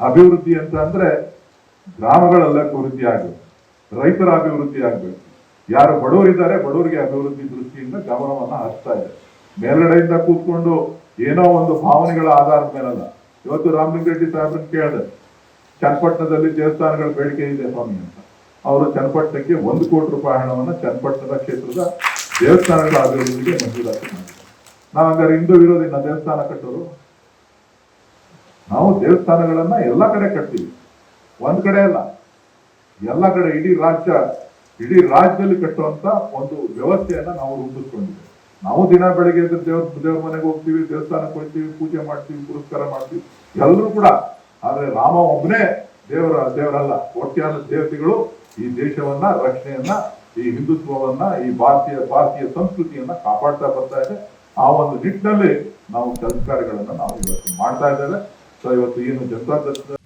ಅಭಿವೃದ್ಧಿ ಅಂತ ಅಂದ್ರೆ ಗ್ರಾಮಗಳೆಲ್ಲ ಅಭಿವೃದ್ಧಿ ಆಗಬೇಕು. ರೈತರ ಅಭಿವೃದ್ಧಿ ಆಗಬೇಕು. ಯಾರು ಬಡವರಿದ್ದಾರೆ, ಬಡವರಿಗೆ ಅಭಿವೃದ್ಧಿ ದೃಷ್ಟಿಯಿಂದ ಗಮನವನ್ನ ಹರಿಸ್ತಾ ಇದೆ. ಮೇಲ್ಗಡೆಯಿಂದ ಕೂತ್ಕೊಂಡು ಏನೋ ಒಂದು ಭಾವನೆಗಳ ಆಧಾರದ ಮೇಲಲ್ಲ. ಇವತ್ತು ರಾಮಲಿಂಗರೆಡ್ಡಿ ಸಾಹೇಬ್ರನ್ನ ಕೇಳಿದೆ, ಚನ್ನಪಟ್ಟಣದಲ್ಲಿ ದೇವಸ್ಥಾನಗಳ ಬೇಡಿಕೆ ಇದೆ ಸ್ವಾಮಿ ಅಂತ. ಅವರು ಚನ್ನಪಟ್ಟಣಕ್ಕೆ ಒಂದು ಕೋಟಿ ರೂಪಾಯಿ ಹಣವನ್ನು ಚನ್ನಪಟ್ಟಣದ ಕ್ಷೇತ್ರದ ದೇವಸ್ಥಾನಗಳ ಅಭಿವೃದ್ಧಿಗೆ ಮಂಜೂರಾತಿ ಮಾಡಿದ್ದಾರೆ. ನಾವು ಹಂಗಾರೆ ಹಿಂದೂ ವಿರೋಧಿ ದೇವಸ್ಥಾನ ಕಟ್ಟೋರು? ನಾವು ದೇವಸ್ಥಾನಗಳನ್ನ ಎಲ್ಲ ಕಡೆ ಕಟ್ತೀವಿ. ಒಂದ್ ಕಡೆ ಅಲ್ಲ. ಎಲ್ಲ ಕಡೆ ಇಡೀ ರಾಜ್ಯ, ಇಡೀ ರಾಜ್ಯದಲ್ಲಿ ಕಟ್ಟುವಂತ ಒಂದು ವ್ಯವಸ್ಥೆಯನ್ನ ನಾವು ರೂಪಿಸ್ಕೊಂಡಿದ್ದೇವೆ. ನಾವು ದಿನ ಬೆಳಗ್ಗೆ ಎದ್ದು ದೇವ್ರ ಮನೆಗೆ ಹೋಗ್ತೀವಿ, ದೇವಸ್ಥಾನಕ್ಕೆ ಹೋಗ್ತೀವಿ, ಪೂಜೆ ಮಾಡ್ತೀವಿ, ಪುರಸ್ಕಾರ ಮಾಡ್ತೀವಿ. ಎಲ್ಲರೂ ಕೂಡ, ಆದ್ರೆ ರಾಮ ಒಬ್ಬನೇ ದೇವರ, ದೇವರಲ್ಲ, ಕೋಟ್ಯಾನ ದೇವತೆಗಳು ಈ ದೇಶವನ್ನ, ರಕ್ಷಣೆಯನ್ನ, ಈ ಹಿಂದುತ್ವವನ್ನ, ಈ ಭಾರತೀಯ ಭಾರತೀಯ ಸಂಸ್ಕೃತಿಯನ್ನ ಕಾಪಾಡ್ತಾ ಬರ್ತಾ ಇದೆ. ಆ ಒಂದು ನಿಟ್ಟಿನಲ್ಲಿ ನಾವು ಕೆಲಸ ಕಾರ್ಯಗಳನ್ನ ನಾವು ಇವತ್ತು ಮಾಡ್ತಾ ಇದ್ದೇವೆ. ಸೊ ಇವತ್ತು ಏನು ಜನತಾ ದರ್ಶನ